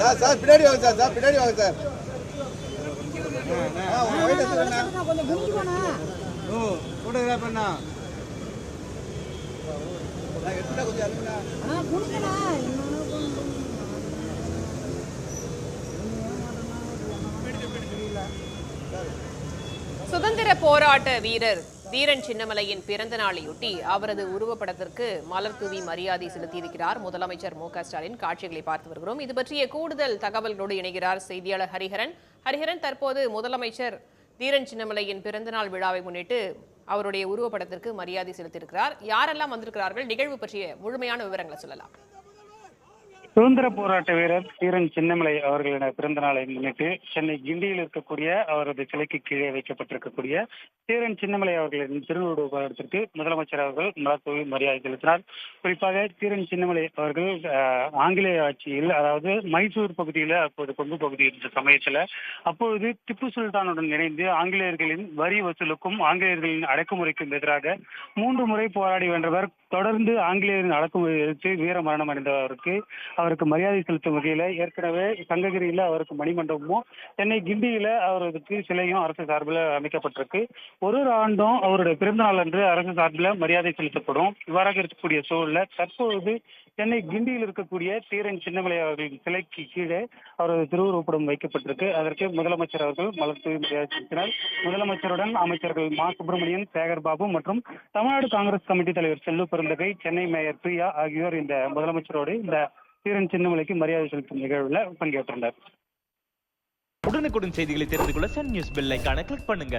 Sir sir பின்னாடி வாங்க sir sir பின்னாடி வாங்க சார் ஆ, உங்க weight எத்தனை அண்ணா? கொஞ்சம் குனிஞ்சுக்கோண்ணா ஓ ஃபோட்டோகிராஃப் அண்ணா நான் கொஞ்சம் சுதந்திர போராட்ட வீரர் வீரன் சின்னமலையின் பிறந்த நாளையொட்டி அவரது உருவப்படத்திற்கு மலர் தூவி மரியாதை செலுத்தியிருக்கிறார் முதலமைச்சர் மு க ஸ்டாலின். காட்சிகளை பார்த்து வருகிறோம். இது பற்றிய கூடுதல் தகவல்களோடு இணைகிறார் செய்தியாளர் ஹரிஹரன். ஹரிஹரன் தற்போது முதலமைச்சர் தீரன் சின்னமலையின் பிறந்தநாள் விழாவை முன்னிட்டு அவருடைய உருவப்படத்திற்கு மரியாதை செலுத்தியிருக்கிறார். யாரெல்லாம் வந்திருக்கிறார்கள்? நிகழ்வு பற்றிய முழுமையான விவரங்களை சொல்லலாம். சுதந்திர போராட்ட வீரர் தீரன் சின்னமலை அவர்களின் பிறந்த நாளை முன்னிட்டு சென்னை கிண்டியில் இருக்கக்கூடிய அவரது சிலைக்கு கீழே வைக்கப்பட்டிருக்கக்கூடிய தீரன் சின்னமலை அவர்களின் திருவுருவ படத்திற்கு முதலமைச்சர் அவர்கள் மலர்தூவி மரியாதை செலுத்தினார். குறிப்பாக தீரன் சின்னமலை அவர்கள் ஆங்கிலேய ஆட்சியில் அதாவது மைசூர் பகுதியில் அப்போது கொங்கு பகுதி இருந்த சமயத்தில் அப்பொழுது திப்பு சுல்தானுடன் இணைந்து ஆங்கிலேயர்களின் வரி வசூலுக்கும் ஆங்கிலேயர்களின் அடக்குமுறைக்கும் எதிராக மூன்று முறை போராடி வென்றவர் தொடர்ந்து ஆங்கிலேயரின் அடக்குமுறை எதிர்த்து வீர மரணம் அடைந்தவருக்கு அவருக்கு மரியாதை செலுத்தும் வகையில ஏற்கனவே சங்ககிரியில அவருக்கு மணிமண்டபமும் சென்னை கிண்டியில அவருக்கு சிலையும் அரசு சார்பில் அமைக்கப்பட்டிருக்கு. ஒரு ஒரு ஆண்டும் அவருடைய பிறந்த நாள் அன்று அரசு சார்பில் மரியாதை செலுத்தப்படும். இவ்வாறாக இருக்கக்கூடிய சூழல்ல தற்போது சென்னை கிண்டியில் இருக்கக்கூடிய தீரன் சின்னமலை அவர்களின் சிலைக்கு கீழே அவரது திருவுருவப்படம் வைக்கப்பட்டிருக்கு. அதற்கு முதலமைச்சர் அவர்கள் மலர் தூவி மரியாதை செலுத்தினார். முதலமைச்சருடன் அமைச்சர்கள் மா. சுப்பிரமணியன் சேகர் பாபு மற்றும் தமிழ்நாடு காங்கிரஸ் கமிட்டி தலைவர் செல்லு பெருந்தகை சென்னை மேயர் பிரியா ஆகியோர் இந்த முதலமைச்சரோடு இந்த தீரன் சின்னமலைக்கு மரியாதை செலுத்தும் நிகழ்வில் பங்கேற்றனர் உடனுக்குடன் செய்திகளை தெரிந்து கொள்ள சன் நியூஸ் பெல் ஐக்கான கிளிக் பண்ணுங்க.